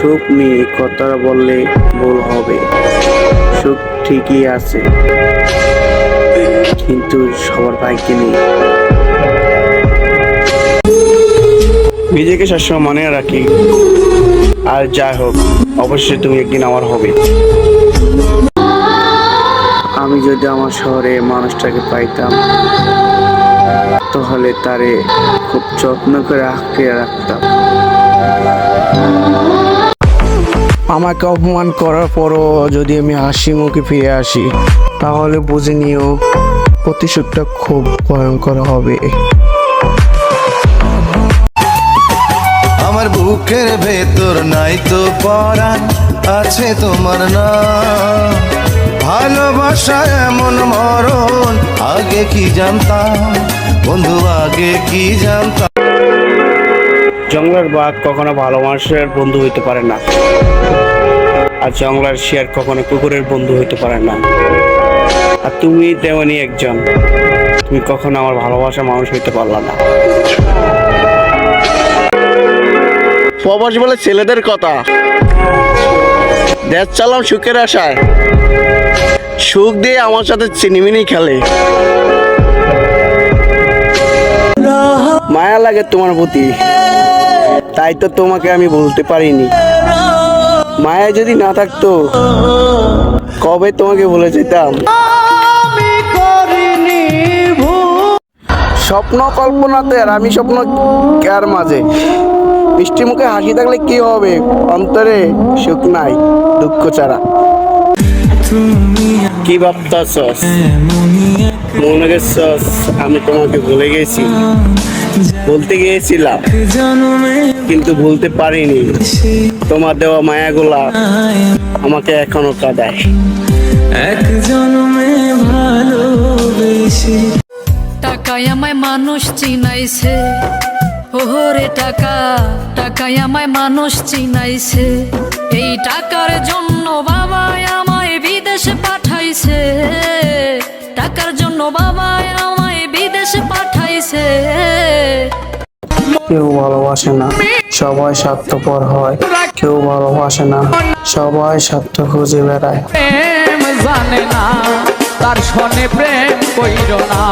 সুখ নিয়ে কথাটা বললে ভুল হবে। সুখ ঠিকই আছে। কিন্তু সবার ভাগ্যে নেই। নিজেকে সবসময় মনে রাখি। আর যাই হোক, অবশ্যই তুমি একদিন আমার হবে। আমি যদি আমার শহরে মানুষটাকে পাইতাম, তাহলে তারে খুব যত্ন করে আঁকড়ে রাখতাম। আমাকে অপমান করার পরও যদি আমি হাসি মুখে ফিরে আসি, তাহলে বুঝে নিও প্রতিশোধটা খুব ভয়ঙ্কর হবে। আমার বুকের ভেতর নাই তো পরাণ আছে তোমার না। ভালোবাসা এমন মরণ, আগে কি জানতাম? বন্ধু, আগে কি জানতাম? জঙ্গলের বাঘ কখনো ভালো মানুষের বন্ধু হইতে পারে না। আর জঙ্গলের শিয়ার কখনো কুকুরের বন্ধু হইতে পারে না। আর তুমি তেমনই একজন। তুমি কখনো আমার ভালোবাসা মানুষ হইতে পারলা না। প্রবাস বলে ছেলেদের কথা। দেশ চালাম সুখের আশায়। সুখ দিয়ে আমার সাথে চিনিমিনি খেলে। মায়া লাগে তোমার প্রতি। তাই তো তোমাকে আমি বলতে পারিনি। মায়া যদি না থাকতো কবে তোমাকে বলে যেতাম? স্বপ্ন কল্পনাতে আর আমি স্বপ্ন কার মাঝে? মিষ্টি মুখে হাসি থাকলে কি হবে? অন্তরে সুখ নাই দুঃখ ছাড়া। কি ভাবতাছস? মনে গেছস আমি তোমাকে ভুলে গেছি। বলতে গিয়েছিলাম। কিন্তু ভুলতে পারিনি। তোমার দেওয়া মায়াগুলা আমাকে এখনও কাঁদায়। এক জন্মে ভালোবেসে। টাকায় আমায় মানুষ চিনাইছে। ওহরে টাকা টাকায় আমায় মানুষ চিনাইছে। এই টাকার জন্য বাবা আমায় কেউ ভালোবাসে না। সবাই স্বার্থপর হয়, কেউ ভালোবাসে না। সবাই স্বার্থ খুঁজে বেড়ায়। জানে না, তার সনে প্রেম কইর না।